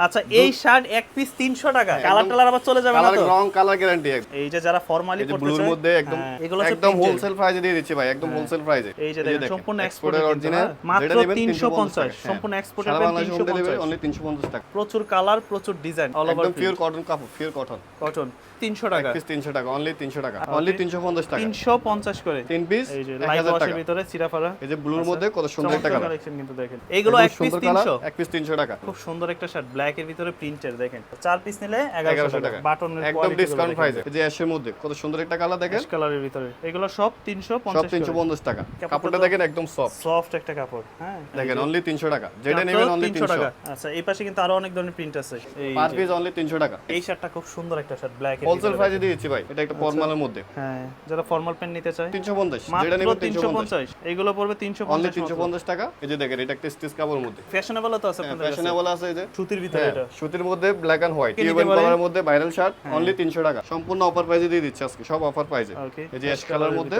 আচ্ছা এই শার্ট এক পিস তিনশো টাকা। কালার টালার আবার চলে যাবে না তো? রং কালার গ্যারান্টি এই যে যারা ফর্মালি পড়তে ব্লুর মধ্যে একদম হ্যাঁ, এগুলো একদম হোলসেল প্রাইসে দিয়ে দিচ্ছি ভাই একদম হোলসেল প্রাইসে এই যে দেখেন সম্পূর্ণ এক্সপোর্টের অরিজিনাল মাত্র 350 সম্পূর্ণ এক্সপোর্টের সারা বাংলাদেশে হোম ডেলিভারি 350 অনলি 350 টাকা। প্রচুর কালার প্রচুর ডিজাইন একদম পিওর কটন কাপড় পিওর কটন কটন 300 এক টাকা। পিস 300 টাকা অনলি 300 টাকা। অনলি 350 টাকা। 350 করে। তিন পিস এই যে লাইভ 1000 ওয়াশের টাকা। ভিতরে চিরাফারা এই যে ব্লুর মধ্যে কত সুন্দর একটা কালার কালেকশন কিন্তু দেখেন। এইগুলো এক পিস সুন্দর কালার 300 এক পিস 300 টাকা। খুব সুন্দর একটা শার্ট ব্ল্যাক এর ভিতরে প্রিন্টের দেখেন। চার পিস নিলে 1100 1100 টাকা। টাকা। একদম ডিসকাউন্ট প্রাইসে এই যে অ্যাশের মধ্যে কত সুন্দর একটা কালার দেখেন। কালারের ভিতরে। এগুলো সব 350 সব 350 টাকা। কাপড়টা দেখেন একদম সফট সফট একটা কাপড় হ্যাঁ? দেখেন অনলি 300 টাকা। যেটা নেবেন অনলি 300 300 টাকা। আচ্ছা এই পাশে কিন্তু আরও অনেক ধরনের প্রিন্ট আছে। যে। পিস অনলি 300 টাকা। এই শার্টটা খুব সুন্দর একটা শার্ট ব্ল্যাক হোলসেল। প্রাইসে দিয়েছি ভাই এটা আচ্ছা। একটা ফর্মালের মধ্যে। হ্যাঁ যারা ফর্মাল প্যান্ট নিতে চায় 350 যেটা মাত্র নেবেন 350 350 এগুলো পড়বে 350 অনলি 350 টাকা। এই যে দেখেন এটা একটা স্টিচ কাপড়ের মধ্যে। ফ্যাশনেবল তো আছে আপনাদের কাছে। ফ্যাশনেবল আছে এই যে। সুতির ভিতরে হ্যাঁ, এটা। সুতির মধ্যে ব্ল্যাক এন্ড হোয়াইট কালারের মধ্যে ভাইরাল শার্ট অনলি 300 টাকা। সম্পূর্ণ অফার প্রাইসে দিয়ে দিচ্ছি আজকে সব অফার প্রাইসে এই যে অ্যাশ কালার মধ্যে।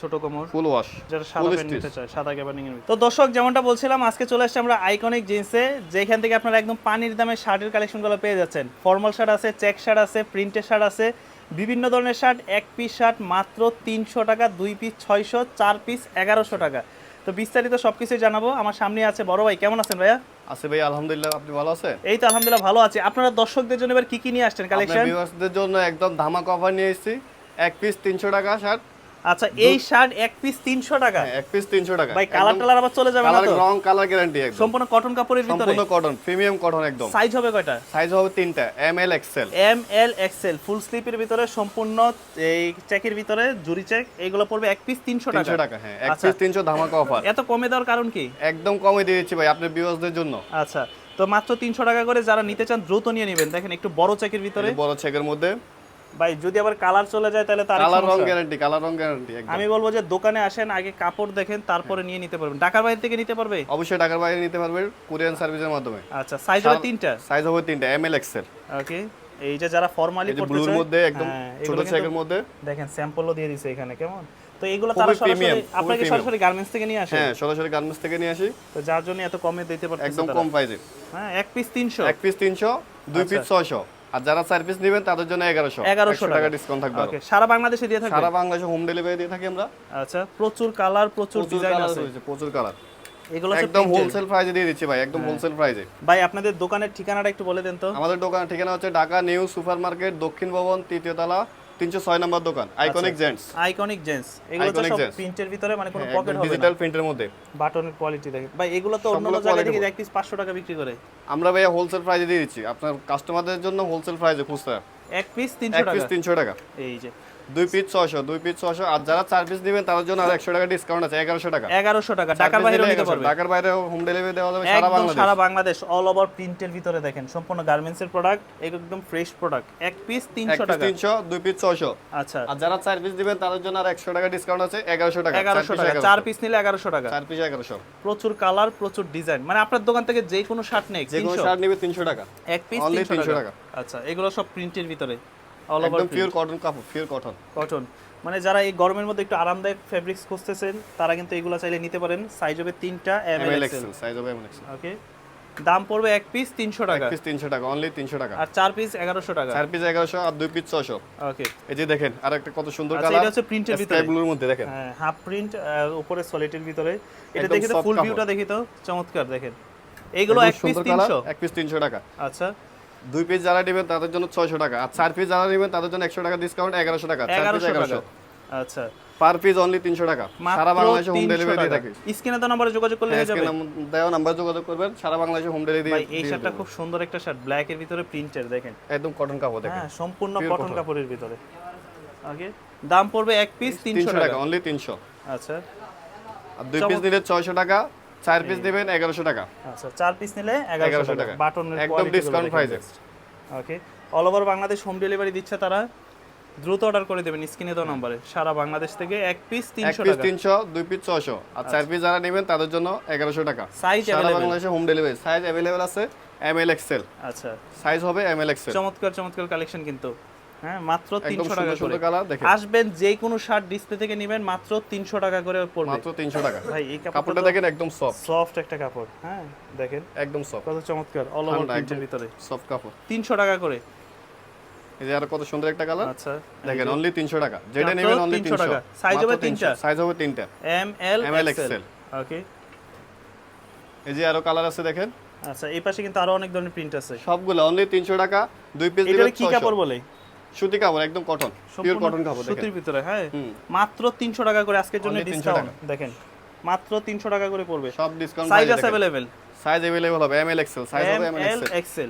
ছোট কোমর ফুল ওয়াশ যারা সাদা প্যান্ট নিতে চায় সাদা গ্যাবার্ডিং এর ভিতরে। তো দর্শক যেমনটা বলছিলাম আজকে চলে আসছে আমরা আইকনিক জিন্সে যেখান থেকে আপনারা একদম পানির দামে শার্টের কালেকশনগুলো পেয়ে যাচ্ছেন। ফর্মাল শার্ট আছে চেক শার্ট আছে প্রিন্টের শার্ট আছে বিভিন্ন ধরনের শার্ট এক পিস শার্ট মাত্র তিনশো টাকা দুই পিস ছয়শো চার পিস এগারোশো টাকা। তো বিস্তারিত সবকিছুই জানাব। আমার সামনে আছে বড় ভাই কেমন আছেন ভাইয়া? আছে ভাই আলহামদুলিল্লাহ আপনি ভালো আছেন? এই তো আলহামদুলিল্লাহ ভালো আছে। আপনারা দর্শকদের জন্য এবার কি কি নিয়ে আসছেন কালেকশন ভিউয়ার্সদের জন্য একদম ধামাকা অফার নিয়ে এসেছি। এক পিস 300 টাকা শার্ট আচ্ছা এই শার্ট এক পিস তিনশো টাকা। এক পিস 300 টাকা। ভাই কালার টালার আবার চলে যাবে না তো? রং কালার গ্যারান্টি একদম। সম্পূর্ণ কটন কাপড়ের ভিতরে? সম্পূর্ণ কটন প্রিমিয়াম কটন একদম। সাইজ হবে কয়টা? সাইজ হবে তিনটা M L XL M L XL full স্লিপের ভিতরে সম্পূর্ণ এই চেকের ভিতরে জুরি চেক এইগুলো পড়বে এক পিস তিনশো টাকা। 300 টাকা হ্যাঁ এক আচ্ছা। পিস 300 ধামাকা অফার এত কমে দেওয়ার কারণ কি? একদম কমে দিয়েছি ভাই আপনার ভিউয়ার্সদের জন্য। আচ্ছা তো মাত্র তিনশো টাকা করে যারা নিতে চান দ্রুত নিয়ে নেবেন। দেখেন একটু বড় চেকের ভিতরে। বড় চেকের মধ্যে। ভাই যদি আবার কালার চলে যায় তাহলে তার কালার রং গ্যারান্টি কালার রং গ্যারান্টি একদম। আমি বলব যে দোকানে আসেন আগে কাপড় দেখেন তারপরে নিয়ে নিতে পারবেন। ঢাকার বাইরে থেকে নিতে পারবে? অবশ্যই ঢাকার বাইরে নিতে পারবে কুরিয়ার সার্ভিসের মাধ্যমে। আচ্ছা সাইজ হবে তিনটা? সাইজ হবে তিনটা M L X XL okay এই যে যারা ফর্মালি পড়তে ব্লুর মধ্যে একদম হ্যাঁ, ছোট সাইজের মধ্যে। দেখেন স্যাম্পলও দিয়ে দিয়েছে এখানে কেমন? তো এগুলো তারা সরাসরি আপনাকে সরাসরি গার্মেন্টস থেকে নিয়ে আসে? হ্যাঁ সরাসরি গার্মেন্টস থেকে নিয়ে আসি। তো যার জন্য এত কমে দিতে পারতেছে একদম কম প্রাইসে হ্যাঁ এক পিস 300 এক পিস 300 দুই আচ্ছা। পিস 600 আর যারা সার্ভিস নেবেন তাদের জন্য এগারোশো। 1100 টাকা। ডিসকাউন্ট থাকবে ওকে সারা বাংলাদেশে দিয়ে থাকি সারা বাংলাদেশে হোম ডেলিভারি দিয়ে থাকি আমরা। আচ্ছা প্রচুর কালার প্রচুর ডিজাইন আছে। প্রচুর কালার এগুলো একদম হোলসেল প্রাইসে দিয়ে দিচ্ছি ভাই একদম হোলসেল প্রাইসে ভাই আপনাদের দোকানের ঠিকানাটা একটু বলে দেন তো। আমাদের দোকান ঠিকানা হচ্ছে ঢাকা নিউ সুপার মার্কেট দক্ষিণ ভবন তৃতীয় তলা তিনশো ছয় নম্বর দোকান আইকনিক জেন্টস আইকনিক জেন্টস এগুলো তো সব প্রিন্টের ভিতরে মানে কোনো পকেট হবে না। ডিজিটাল প্রিন্টের মধ্যে। বাটনের কোয়ালিটি দেখেন। ভাই এগুলো তো অন্য quality থেকে এক পিস 500 টাকা বিক্রি করে। আমরা ভাইয়া হোলসেল প্রাইসে দিয়ে দিচ্ছি। আপনার কাস্টমারদের জন্য হোলসেল প্রাইসে খুচরা। এক পিস 300 এক টাকা। পিস তিনশো টাকা। এই যে দুই পিস ছয়শো দুই পিস ছয়শো। আর যারা চার পিস দিবেন তাদের জন্য আর একশো টাকা ডিসকাউন্ট আছে এগারোশো টাকা। 1100 টাকা। ঢাকার নিলে নিতে পারবে। ঢাকার বাইরে হোম ডেলিভারি দেওয়া যাবে সারা বাংলাদেশ। সারা বাংলাদেশ অল ওভার প্রিন্টের ভিতরে দেখেন সম্পূর্ণ গার্মেন্টস এর প্রোডাক্ট একদম ফ্রেশ প্রোডাক্ট এক পিস এক 300 পিস টাকা। তিনশো দুই পিস ছয়শো। আচ্ছা। আর যারা চার পিস দিবেন তাদের জন্য আর একশো টাকা ডিসকাউন্ট আছে এগারোশো টাকা। চার 1100 piece টাকা। চার পিস নিলে 1100 টাকা। চার পিস এগারোশো। প্রচুর কালার প্রচুর ডিজাইন মানে আপনার দোকান থেকে যে কোনো শার্ট নেই যে কোনো শার্ট নিবে তিনশো টাকা। এক পিস only 300 300 টাকা টাকা। আচ্ছা এগুলো সব প্রিন্টের ভিতরে। অল ওভার পিওর কটন কাপড় পিওর কটন কটন মানে যারা এই গরমের মধ্যে একটু আরামদায়ক ফেব্রিক্স খুঁজতেছেন তারা কিন্তু এগুলো চাইলে নিতে পারেন। সাইজ হবে তিনটা এম এল এক্সেল সাইজ হবে এম এল এক্সেল ওকে দাম পড়বে এক পিস তিনশো এক টাকা। পিস তিনশো টাকা অনলি তিনশো টাকা। আর চার পিস এগারোশো টাকা। চার পিস এগারোশো আর দুই পিস ছয়শো। ওকে এই যে দেখেন আর একটা কত সুন্দর আচ্ছা কালার এটা হচ্ছে প্রিন্টের ভিতরে। ব্লুর মধ্যে দেখেন। হ্যাঁ হাফ প্রিন্ট উপরে সলিটের ভিতরে। এটা দেখি তো ফুল ভিউটা দেখি তো চমৎকার দেখেন। এইগুলো এক পিস তিনশো। এক পিস তিনশো টাকা। আচ্ছা। দুই পিস যারা নেবেন তাদের জন্য ছয়শো টাকা। আর চার পিস যারা নেবেন তাদের জন্য একশো টাকা ডিসকাউন্ট এগারোশো টাকা। চার পিস এগারোশো আচ্ছা। পার পিস অনলি তিনশো টাকা। সারা বাংলাদেশে হোম ডেলিভারি দিয়ে থাকি। স্ক্রিনে তো নাম্বারে যোগাযোগ করলে হয়ে যাবে। দেওয়া নাম্বার যোগাযোগ করবেন। সারা বাংলাদেশে হোম ডেলিভারি ভাই এই শার্টটা খুব সুন্দর একটা শার্ট ব্ল্যাক এর ভিতরে প্রিন্টের দেখেন। একদম কটন কাপড় দেখেন। হ্যাঁ সম্পূর্ণ কটন কাপড়ের ভিতরে। ওকে দাম পড়বে এক পিস তিনশো তিনশো টাকা টাকা। অনলি তিনশো। আচ্ছা। আর দুই পিস নিলে ছয়শো টাকা। চার পিস নেবেন এগারোশো টাকা। আচ্ছা চার পিস নিলে এগারোশো 1100 টাকা। টাকা। বাটনের একদম ডিসকাউন্ট প্রাইসে okay all over Bangladesh home delivery দিচ্ছে তারা। দ্রুত অর্ডার করে দেবেন স্ক্রিনে দেওয়া নম্বরে। সারা বাংলাদেশ থেকে এক পিস এক তিনশো পিস টাকা। তিনশো দুই পিস ছয়শো। আর চার পিস যারা নেবেন তাদের জন্য এগারোশো টাকা। সাইজ সারা বাংলাদেশে হোম ডেলিভারি সাইজ অ্যাভেলেবেল আছে এম এল এক্সেল আচ্ছা। সাইজ হবে এম এল এক্সেল চমৎকার চমৎকার কালেকশন কিন্তু। হ্যাঁ মাত্র একদম তিনশো সুন্দর টাকা করে কালার দেখেন। আসবেন যে কোনো শার্ট ডিসপ্লে থেকে নেবেন মাত্র তিনশো টাকা করে পড়বে। মাত্র তিনশো টাকা। ভাই এই কাপড়টা দেখেন একদম সফট সফট একটা কাপড় হ্যাঁ দেখেন। একদম সফট কত চমৎকার অল ওভার প্রিন্টের ভিতরে। সফট কাপড়। তিনশো টাকা করে। এই যে আর কত সুন্দর একটা কালার। আচ্ছা দেখেন অনলি তিনশো টাকা। যেটা নেবেন অনলি 300 টাকা। Size হবে তিনটা? সাইজ হবে তিনটা। M L ML, XL XL okay এই যে আরও কালার আছে দেখেন। আচ্ছা এই পাশে কিন্তু আরও অনেক ধরনের প্রিন্ট আছে। সবগুলো অনলি তিনশো টাকা দুই পিস এটা কি কাপড় বলে? সুতি কাপড় একদম কটন পিওর সম্পূর্ণ কটন কাপড় দেখেন সুতির ভিতরে হ্যাঁ হুম। মাত্র তিনশো টাকা করে আজকের জন্য Only 300 ডিসকাউন্ট টাকা। দেখেন মাত্র তিনশো টাকা করে পড়বে সব ডিসকাউন্ট সাইজ আছে অ্যাভেলেবেল সাইজ अवेलेबल হবে M L XL size M হবে M L L XL XL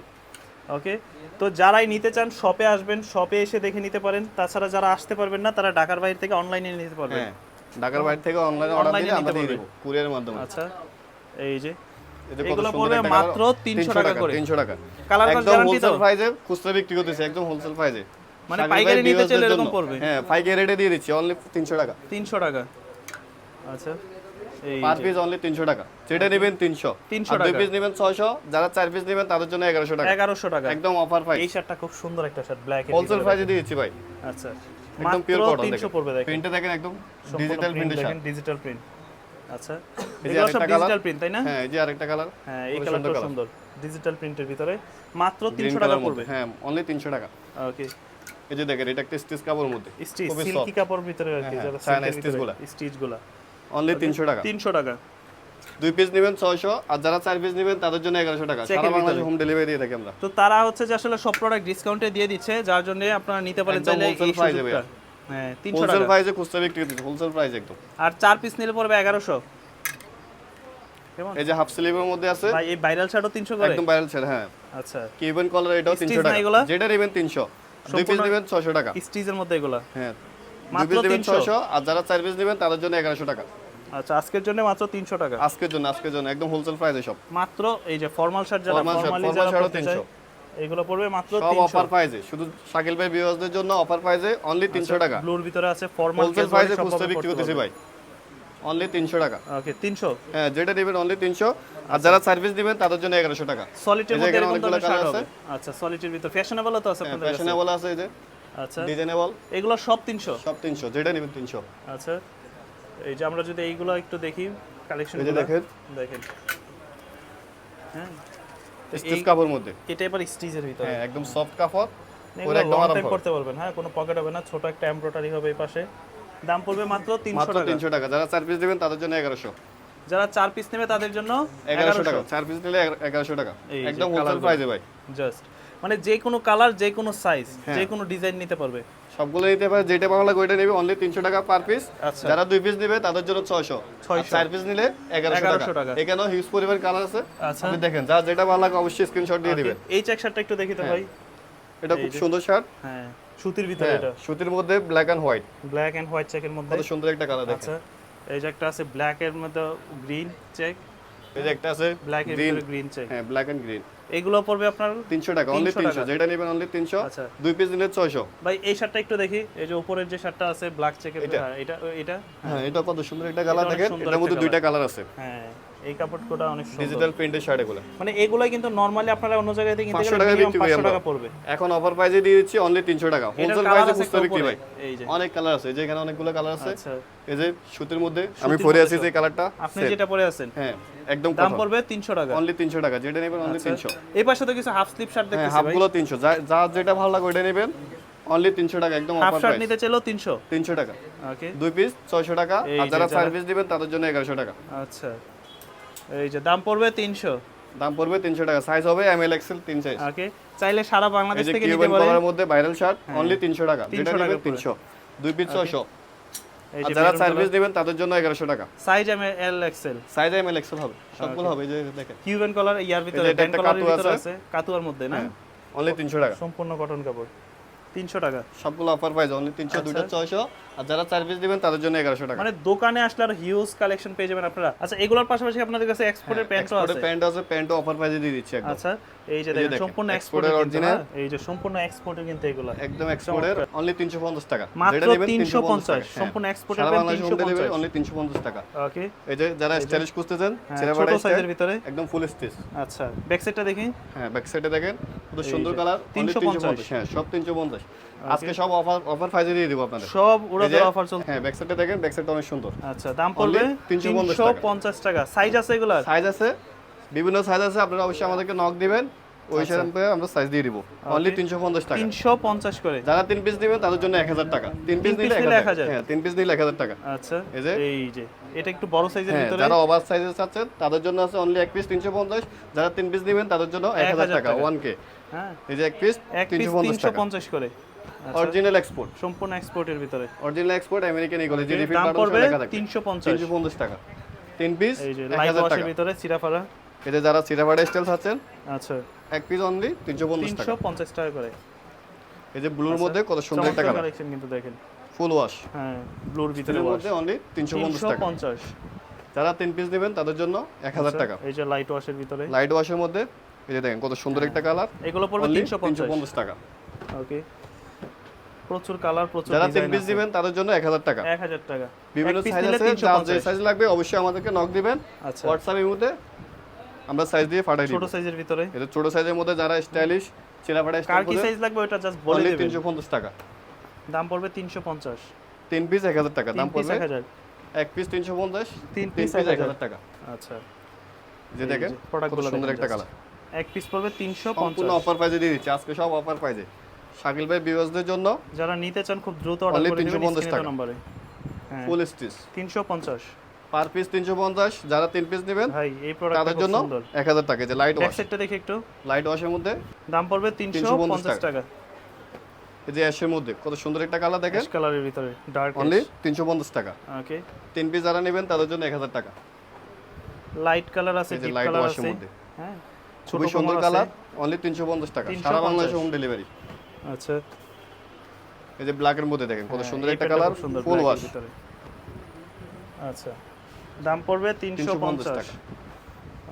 okay তো যারাই নিতে চান শপে আসবেন শপে এসে দেখে নিতে পারেন তাছাড়া যারা আসতে পারবেন না তারা ঢাকার বাইরে থেকে অনলাইনে নিতে পারবেন হ্যাঁ ঢাকার বাইরে থেকে অনলাইনে অর্ডার Online এ দিলে আমরা নিতে দিয়ে পারবে। দেব কুরিয়ারের মাধ্যমে আচ্ছা এই যে এটা কত এগুলো সুন্দর পড়বে একটা মাত্র colour। 300 টাকা করে। 300 টাকা Colour code একদম guarantee তো? হোলসেল প্রাইসে খুচরা বিক্রি করতেছে একদম হোলসেল প্রাইসে মানে পাইকারি নিতে চাইলে এরকম পড়বে। হ্যাঁ পাইকারি রেটে দিয়ে দিচ্ছি অনলি 300 টাকা। তিনশো টাকা। আচ্ছা এই পার পিস অনলি 300 টাকা। যেটা নেবেন 300 300 আর দুই পিস নেবেন 600 যারা চার পিস নেবেন তাদের জন্য 1100 টাকা। এগারোশো টাকা। একদম অফার প্রাইস এই শার্টটা খুব সুন্দর একটা শার্ট ব্ল্যাক এর হোলসেল প্রাইসে দিয়ে দিচ্ছি ভাই। আচ্ছা। একদম পিওর কটন তিনশো পড়বে দেখেন। প্রিন্টে দেখেন একদম ডিজিটাল প্রিন্টের দেখেন ডিজিটাল প্রিন্ট আচ্ছা। এই যে আরেকটা। ডিজিটাল প্রিন্ট তাই না? হ্যাঁ এই যে আরেকটা কালার হ্যাঁ এই কালারটা সুন্দর সুন্দর। ডিজিটাল প্রিন্টের ভিতরে মাত্র গ্রিন তিনশো টাকা পড়বে। হ্যাঁ অনলি 300 টাকা। ওকে এই যে দেখেন এটা একটা স্টিচ কাপড়ের মধ্যে। স্টিচ সিল্কি কাপড় ভিতরে আর কি হ্যাঁ, যারা China silk এর stitch ভিতরে, গুলা। stitch গুলা। অনলি 300 টাকা। তিনশো টাকা। দুই পিস নেবেন 600 আর যারা চার পিস নেবেন তাদের জন্য 1100 টাকা। সারা বাংলাদেশে হোম ডেলিভারি দিয়ে থাকি আমরা। তো তারা হচ্ছে যে আসলে সব প্রোডাক্ট ডিসকাউন্টে দিয়ে দিচ্ছে যার জন্য আপনারা নিতে পারেন চাইলে এই সুযোগটা। হ্যাঁ তিনশো হোলসেল টাকা। প্রাইসে খুচরা বিক্রি করতেছি হোলসেল প্রাইস একদম। আর চার পিস নিলে পড়বে এগারোশো। কেমন? এই যে হাফ স্লিভের মধ্যে আছে। ভাই এই ভাইরাল শার্টও তিনশো করে? একদম ভাইরাল ছেড়ে হ্যাঁ। আচ্ছা। কিউবেন কলার এটাও Stitch 300 টাকা। যেটা নেবেন 300 দুই পিস নেবেন 600 টাকা। স্টিজের মধ্যে এগুলা। হ্যাঁ। দুই মাত্র পিস নেবেন 300 600 আর যারা চার পিস নেবেন তাদের জন্য 1100 টাকা। আচ্ছা আজকের জন্য মাত্র তিনশো টাকা? আজকের জন্য আজকের জন্য একদম হোলসেল প্রাইসে সব। মাত্র এই যে ফর্মাল শার্ট যারা ফর্মালি চায় 300 এগুলো পড়বে মাত্র সব অফার প্রাইসে শুধু শাকিল ভাই ভিউয়ার্সদের জন্য অফার প্রাইসে অনলি 300 টাকা। ব্লুর ভিতরে আছে ফর্মাল হোলসেল প্রাইসে খুচরা বিক্রি করতেছি ভাই। অনলি 300 টাকা। ওকে তিনশো? হ্যাঁ যেটা নেবেন অনলি 300 আর যারা সার্ভিস দিবেন তাদের জন্য 1100 টাকা। সলিটের মধ্যে অনেকগুলো শার্ট হবে। আচ্ছা সলিটের ভিতরে ফ্যাশনেবল তো আছে আপনাদের ফ্যাশনেবল আছে এই যে। আচ্ছা। ডিজাইনেবল এগুলো সব তিনশো? সব 300 যেটা নেবেন 300 আচ্ছা। এই যে আমরা যদি এইগুলো একটু দেখি কালেকশন দেখেন। দেখেন। হ্যাঁ। স্টিচ কাপড়ের মধ্যে। এটা এবার স্টিচের ভিতরে। হ্যাঁ একদম সফট কাপড় পরে একদম আরাম করতে পারবেন। হ্যাঁ কোনো পকেট হবে না ছোট একটা এমব্রয়ডারি হবে এই পাশে। দাম পড়বে মাত্র তিনশো মাত্র টাকা। 300 টাকা। যারা চার পিস দিবেন তাদের জন্য 1100 যারা চার পিস নেবে তাদের জন্য 1100 টাকা। চার পিস নিলে 1100 টাকা। একদম হোলসেল। প্রাইসে ভাই। জাস্ট মানে যে কোনো কালার যে কোনো সাইজ হ্যাঁ। যে কোনো ডিজাইন নিতে পারবে। সবগুলো নিতে পারে যেটা ভালো লাগে ওইটা নেবে অনলি 300 টাকা পার পিস আচ্ছা। যারা দুই পিস নেবে তাদের জন্য 600 600 চার পিস নিলে 1100 1100 টাকা। এখানেও হিউজ পরিমাণ কালার আছে। আচ্ছা। আপনি দেখেন যা যেটা ভালো লাগে অবশ্যই স্ক্রিনশট দিয়ে দিবেন। এই চেক শার্টটা একটু দেখি তো ভাই। এটা খুব সুন্দর শার্ট হ্যাঁ। সুতির ভিতরে এটা। সুতির মধ্যে black and white black and white চেকের মধ্যে। কত সুন্দর একটা কালার দেখেন। আচ্ছা এই যে একটা আছে ব্ল্যাক এর মধ্যে গ্রিন চেক এই যে একটা আছে ব্ল্যাক এর ভিতরে গ্রিন চেক হ্যাঁ ব্ল্যাক এন্ড গ্রিন এগুলো পড়বে আপনার 300 টাকা অনলি 300 300 যেটা নেবেন অনলি 300 আচ্ছা। দুই পিস নিলে 600 ভাই এই শার্টটা একটু দেখি। এই যে উপরের যে শার্টটা আছে ব্ল্যাক চেকের এটা? হ্যাঁ, এটা এটা? হ্যাঁ এটা কত সুন্দর একটা কালার দেখেন। এটার মধ্যে দুইটা কালার আছে। হ্যাঁ। এই অনেক সুন্দর। ডিজিটাল প্রিন্টের শার্ট এগুলো। মানে এগুলাই কিন্তু নরমালি আপনারা অন্য জায়গায় থেকে কিনতে গেলে টাকা মিনিমাম 500 টাকা পড়বে। এখন অফার প্রাইসে দিয়ে দিচ্ছি অনলি 300 টাকা। হোলসেল প্রাইসে একটা বিক্রি উপরে, ভাই? অনেক কালার আছে। এই যে এখানে অনেকগুলো কালার আছে। আচ্ছা। এই যে সুতির মধ্যে আমি পরে আছি যে কালারটা আপনি যেটা পরে আছেন। হ্যাঁ একদম দাম পড়বে 300 টাকা। অনলি 300 টাকা। যেটা নেবেন অনলি আচ্ছা। 300 এই পাশে তো কিছু হাফ স্লিপ শার্ট হ্যাঁ দেখতেছি ভাই। হাফগুলো 300 যা যেটা ভালো লাগে ওইটা নেবেন। অনলি 300 টাকা একদম অফার শার্ট প্রাইস নিতে চাইলেও 300 300 টাকা। ওকে দুই পিস 600 টাকা। আর যারা যারা- সার্ভিস দিবেন তাদের জন্য 1100 টাকা। আচ্ছা। এই যে দাম পড়বে 300 দাম পড়বে 300 টাকা। সাইজ হবে এম এল এক্সেল তিন সাইজ ওকে চাইলে সারা বাংলাদেশ থেকে নিতে পারেন। কলারের মধ্যে ভাইরাল শার্ট অনলি 300 টাকা। 300 যেটা করে। 300 দুই পিস 600 এই আর যে যারা সার্ভিস দিবেন তাদের জন্য 1100 টাকা। Size M L XL size M L XL হবে। সবগুলো হবে যে দেখেন। কিউবেন কলার ইয়ার ভিতরে ব্যান্ড কলারের ভিতরে আছে। কাতুয়ার মধ্যে না? অনলি 300 টাকা। সম্পূর্ণ কটন কাপড়। 300 টাকা। সবগুলো অফার প্রাইস অনলি 300 আচ্ছা। দুইটা 600 আর যারা সার্ভিস দিবেন তাদের জন্য 1100 টাকা। মানে দোকানে আসলে আর হিউজ কালেকশন পেয়ে যাবেন আপনারা। আচ্ছা এগুলোর পাশাপাশি আপনাদের কাছে এক্সপোর্টের প্যান্টও আছে। প্যান্ট আছে প্যান্টও অফার প্রাইসে দিয়ে দিচ্ছি একদম। আচ্ছা এই যে দেখেন সম্পূর্ণ এক্সপোর্টের অরিজিনাল এই যে সম্পূর্ণ এক্সপোর্টের কিন্তু এগুলো। একদম এক্সপোর্টের অনলি 350 টাকা। মাত্র যেটা 350 সম্পূর্ণ হ্যাঁ। এক্সপোর্টের সারা pant Bangladesh home delivery 350 only 350 টাকা। ওকে এই যে যারা স্টাইলিশ খুঁজতেছেন হ্যাঁ, ছেলে ছোট সাইজের ভিতরে। একদম ফুল স্টিচ আচ্ছা ব্যাক সাইডটা দেখি। হ্যাঁ ব্যাক সাইডে দেখেন। খুব সুন্দর কালার 350 350 হ্যাঁ সব 350 আজকে সব অফার অফার দিয়ে দিব আপনাদের। সব উড়াতে অফার চলছে হ্যাঁ ব্যাক দেখেন ব্যাক সাইডটা অনেক সুন্দর। আচ্ছা দাম পড়বে 350 টাকা। সাইজ আছে সাইজ আছে বিভিন্ন সাইজ আছে আপনারা অবশ্যই আমাদেরকে নক দিবেন। ওই আচ্ছা। হিসাবে আমরা সাইজ দিয়ে দিব। অনলি 350 টাকা। তিনশো পঞ্চাশ করে। যারা তিন পিস নেবেন তাদের জন্য 1000 টাকা। তিন পিস নিলে 1000 1000 হ্যাঁ তিন পিস নিলে 1000 টাকা। আচ্ছা এই যে? এই যে। এটা একটু বড় সাইজের হ্যাঁ ভিতরে? যারা ওভার সাইজে চাচ্ছেন তাদের জন্য আছে অনলি এক পিস 350 যারা তিন পিস নেবেন তাদের জন্য 1000 1000 টাকা টাকা। 1k হ্যাঁ। এই যে এক পিস 350 তিনশো টাকা। পঞ্চাশ করে। আচ্ছা, অরিজিনাল এক্সপোর্ট সম্পূর্ণ এক্সপোর্টের ভিতরে। অরিজিনাল এক্সপোর্ট আমেরিকান ইগল যে রিফিল দাম বাটন পড়বে লেখা থাকে তিনশো পঞ্চাশ। 350 টাকা। তিন পিস এই যে লাইট 1000 টাকা। ভিতরে এই যে যারা সিরাভাড়া স্টাইল চাচ্ছেন আচ্ছা। এক পিস অনলি 350 টাকা। তিনশো পঞ্চাশ টাকা করে। এই যে ব্লুর মধ্যে কত সুন্দর একটা কালার কালেকশন কিন্তু দেখেন। ফুল ওয়াশ হ্যাঁ ব্লুর ভিতরে। মধ্যে অনলি 350 তিনশো টাকা। পঞ্চাশ। যারা তিন পিস নেবেন তাদের জন্য 1000 টাকা। এই যে লাইট ওয়াশের ভিতরে। লাইট ওয়াশের মধ্যে এই যে দেখেন কত সুন্দর একটা কালার। এগুলো পড়বে অনলি তিনশো পঞ্চাশ। 350 টাকা। ওকে। প্রচুর কালার প্রচুর যারা তিন পিস দিবেন তাদের জন্য 1000 টাকা। এক হাজার টাকা। বিভিন্ন সাইজ আছে যার যে সাইজ লাগবে অবশ্যই আমাদেরকে নক দিবেন। আচ্ছা। হোয়াটসঅ্যাপের মধ্যে আমরা সাইজ দিয়ে পাঠিয়ে দিব। ছোট সাইজের ভিতরে। এটা ছোট সাইজের মধ্যে যারা স্টাইলিশ চিরাফাড়া কার স্টাইল কি সাইজ লাগবে ওটা জাস্ট বলে দিবেন। 350 টাকা। দাম পড়বে তিনশো পঞ্চাশ। তিন পিস 1000 টাকা দাম পড়বে এক হাজার। এক পিস 350 তিন পিস পিস এক হাজার 1000 টাকা। আচ্ছা। যে দেখেন প্রোডাক্ট কত সুন্দর একটা কালার এক পিস পড়বে তিনশো সম্পূর্ণ পঞ্চাশ। অফার প্রাইজে দিয়ে দিচ্ছি। আজকে সব অফার প্রাইজে শাকিল ভাই ভিউয়ার্সদের জন্য যারা নিতে চান খুব দ্রুত অর্ডার করে দিবেন 350 টাকা। নম্বরে। ফুল স্টিচ তিনশো পঞ্চাশ। পার পিস 350 যারা তিন পিস নেবেন ভাই এই প্রোডাক্টটা তাদের জন্য সুন্দর। 1000 টাকা। যে লাইট ওয়াশ সাইডটা দেখি একটু। লাইট ওয়াশের মধ্যে দাম পড়বে তিনশো 350 পঞ্চাশ টাকা। এই যে অ্যাশের মধ্যে কত সুন্দর একটা কালার দেখেন। কালারের ভিতরে ডার্ক অনলি 350 টাকা। ওকে তিন পিস যারা নেবেন তাদের জন্য 1000 টাকা। লাইট কালার আছে ডিপ কালার আছে। মধ্যে। হ্যাঁ। খুবই সুন্দর কালার অনলি 350 টাকা। সারা বাংলাদেশে হোম ডেলিভারি আচ্ছা। এই যে ব্ল্যাকের মধ্যে দেখেন কত হ্যাঁ, সুন্দর একটা কালার ফুল ওয়াশ আচ্ছা। দাম পড়বে তিনশো 350 পঞ্চাশ টাকা।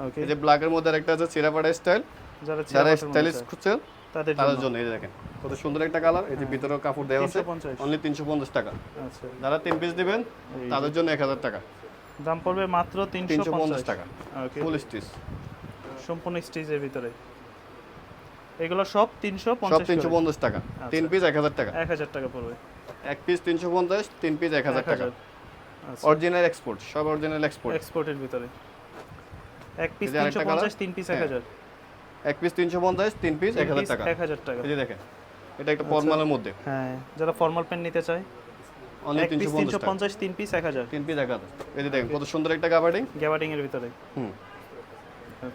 ওকে এই যে ব্ল্যাকের মধ্যে আরেকটা আছে চিরাপাড়া স্টাইল যারা যারা স্টাইলিশ খুঁজছেন তাদের জন্য। এই দেখেন কত সুন্দর একটা কালার। এই যে ভিতরে কাপড় দেওয়া আছে 350 অনলি 350 টাকা। আচ্ছা। যারা তিন পিস দিবেন তাদের জন্য 1000 টাকা। দাম পড়বে মাত্র তিনশো 350 পঞ্চাশ টাকা। ওকে ফুল স্টিচ সম্পূর্ণ স্টেজের ভিতরে। এগুলো সব তিনশো সব পঞ্চাশ 350 টাকা তিন পিস 1000 টাকা। এক হাজার টাকা পড়বে। এক পিস 350 তিন পিস 1000 টাকা। আচ্ছা। অরিজিনাল এক্সপোর্ট সব অরিজিনাল এক্সপোর্ট এক্সপোর্টের ভিতরে। এক পিস এই যে আরেকটা তিনশো পঞ্চাশ তিন পিস এক হ্যাঁ, হাজার। এক পিস 350 তিন পিস 1000 টাকা। এক হাজার টাকা। এই যে দেখেন এটা একটা ফর্মালের মধ্যে। হ্যাঁ যারা ফর্মাল প্যান্ট নিতে চায় অনলি এক 350 তিনশো পঞ্চাশ তিন পিস এক হাজার। তিন পিস 1000 এই যে দেখেন কত সুন্দর একটা গাবার্ডিং গ্যাবার্ডিং এর ভিতরে। হুম। আচ্ছা।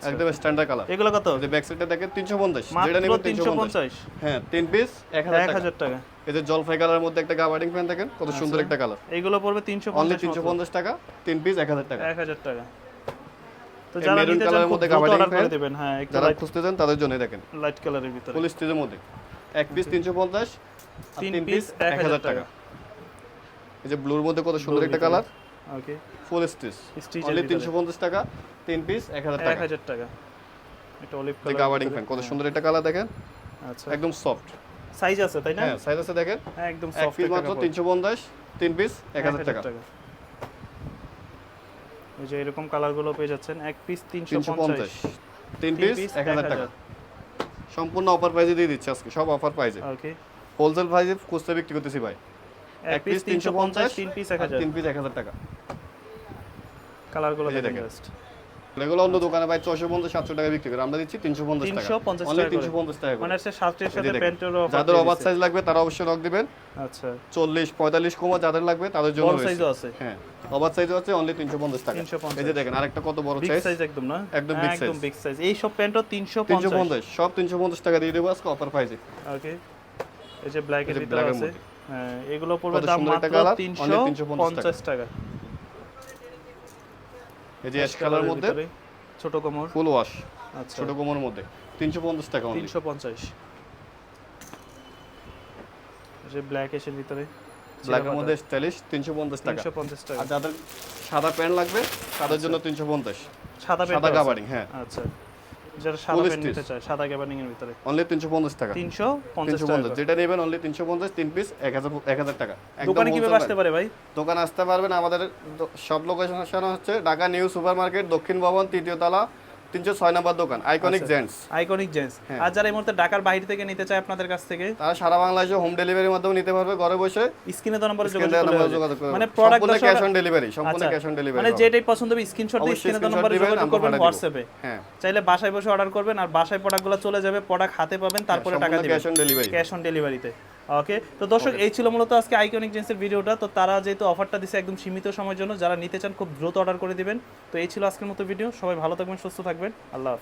একদম স্ট্যান্ডার্ড কালার এগুলো কত? যে ব্যাক সাইডটা দেখেন 350 যেটা নেবেন 350 হ্যাঁ পিস 1000 টাকা। হাজার টাকা। এই যে জলপাই কালারের মধ্যে একটা গাবার্ডিং দেখেন কত সুন্দর একটা কালার এইগুলো পড়বে তিনশো অনলি 350 টাকা তিন পিস 1000 টাকা। এক হাজার টাকা। তো যারা নিতে চান মধ্যে pant, দেবেন। হ্যাঁ একটু যারা লাইট খুঁজতেছেন তাদের জন্য দেখেন। লাইট কালারের ভিতরে। ফুল স্টিচের মধ্যে। এক পিস 350 আর তিন তিন পিস পিস এক হাজার 1000 টাকা। এই যে ব্লুর মধ্যে কত সুন্দর একটা কালার ওকে ফুল স্টিচ স্টিচের অনলি ভিতরে। 350 টাকা। তিন পিস 1000 এক টাকা। হাজার টাকা। এটা অলিভ কালার গাবার্ডিং প্যান্ট কত সুন্দর একটা কালার দেখেন। আচ্ছা। একদম সফট সাইজ আছে তাই না? হ্যাঁ সাইজ আছে দেখেন। হ্যাঁ একদম এক সফট পিস মাত্র 350 তিন পিস 1000 টাকা। এই যে এরকম কালারগুলো পেয়ে যাচ্ছেন এক পিস তিনশো 350 পঞ্চাশ তিন পিস 1000 টাকা। সম্পূর্ণ অফার প্রাইসে দিয়ে দিচ্ছি আজকে সব অফার প্রাইসে ওকে হোলসেল প্রাইসে খুচরা বিক্রি করতেছি ভাই। এক পিস তিনশো পঞ্চাশ তিন পিস এক আর হাজার। তিন পিস 1000 টাকা। যে দেখেন দেখেন। জাস্ট এগুলো অন্য দোকানে ভাই 650 700 টাকা বিক্রি করে। আমরা দিচ্ছি 350 টাকা। 350 অনলি টাকা করে। 350 টাকা মানে সাথে যাদের ওভার সাইজ লাগবে তারা অবশ্যই নক দিবেন। আচ্ছা। 40 45 কমা যাদের লাগবে তাদের জন্য। সাইজও আছে। হ্যাঁ ওভার সাইজও আছে অনলি 350 টাকা। 350 এই যে দেখেন আরেকটা কত বড় বিগ সাইজ সাইজ একদম না? একদম হ্যাঁ, big একদম বিগ সাইজ এই সব প্যান্টও তিনশো পঞ্চাশ। 350 সব 350 টাকা দিয়ে দেবো আজকে অফার প্রাইসে ওকে এই যে ব্ল্যাক এর ভিতরে আছে। হ্যাঁ এগুলো পড়বে দাম মাত্র colour, তিনশো 350 পঞ্চাশ টাকা। এই যে অ্যাশ কালার মধ্যে ছোট কোমর। ফুল ওয়াশ আচ্ছা। ছোট কোমর মধ্যে 350 টাকা অনলি তিনশো পঞ্চাশ। যে ব্ল্যাক এসের ভিতরে ব্ল্যাকের মধ্যে স্টাইলিশ 350 টাকা। তিনশো পঞ্চাশ টাকা। আর যাদের সাদা প্যান্ট লাগবে তাদের জন্য 350 সাদা সাদা কাভারিং হ্যাঁ। আচ্ছা। যারা সাদা প্যান্ট নিতে চায় সাদা গ্যাবার্ডিং এর ভিতরে। অনলি 350 টাকা। তিনশো পঞ্চাশ টাকা যেটা নেবেন অনলি 350 তিন পিস 1000 1000 টাকা। একদম দোকানে কীভাবে আসতে পারে ভাই? দোকান আসতে পারবেন আমাদের সব লোকেশন হচ্ছে ঢাকা নিউ সুপার মার্কেট দক্ষিণ ভবন তৃতীয় তলা তিনশো ছয় নাম্বার দোকান আইকনিক। জেন্টস আইকনিক জেন্টস হ্যাঁ। আর যারা এই মুহূর্তে ঢাকার বাইরে থেকে নিতে চায় আপনাদের কাছ থেকে? তারা সারা বাংলাদেশে হোম ডেলিভারির মাধ্যমে নিতে পারবে ঘরে বসে স্ক্রিনে নম্বরে যোগাযোগ দেওয়া করলে নাম্বারে হয়ে যোগাযোগ যাবে। করবে মানে সম্পূর্ণ ক্যাশ অন ডেলিভারি সম্পূর্ণ ক্যাশ অন ডেলিভারি মানে যেটাই পছন্দ হবে স্ক্রিনশট দিয়ে স্ক্রিনে নম্বরে যোগাযোগ করবেন হ্যাঁ। চাইলে বাসায় বসে অর্ডার করবেন আর বাসায় প্রোডাক্টগুলো চলে যাবে প্রোডাক্ট হাতে পাবেন তারপরে টাকা দিবেন। Cash on delivery cash on ডেলিভারিতে ওকে তো দর্শক এই ছিল মূলত আজকে আইকনিক জেন্সের ভিডিওটা। তো তারা যেহেতু অফারটা দিছে একদম সীমিত সময়ের জন্য যারা নিতে চান খুব দ্রুত অর্ডার করে দিবেন। তো এই ছিল আজকের মতো ভিডিও সবাই ভালো থাকবেন সুস্থ থাকবেন। আল্লাহ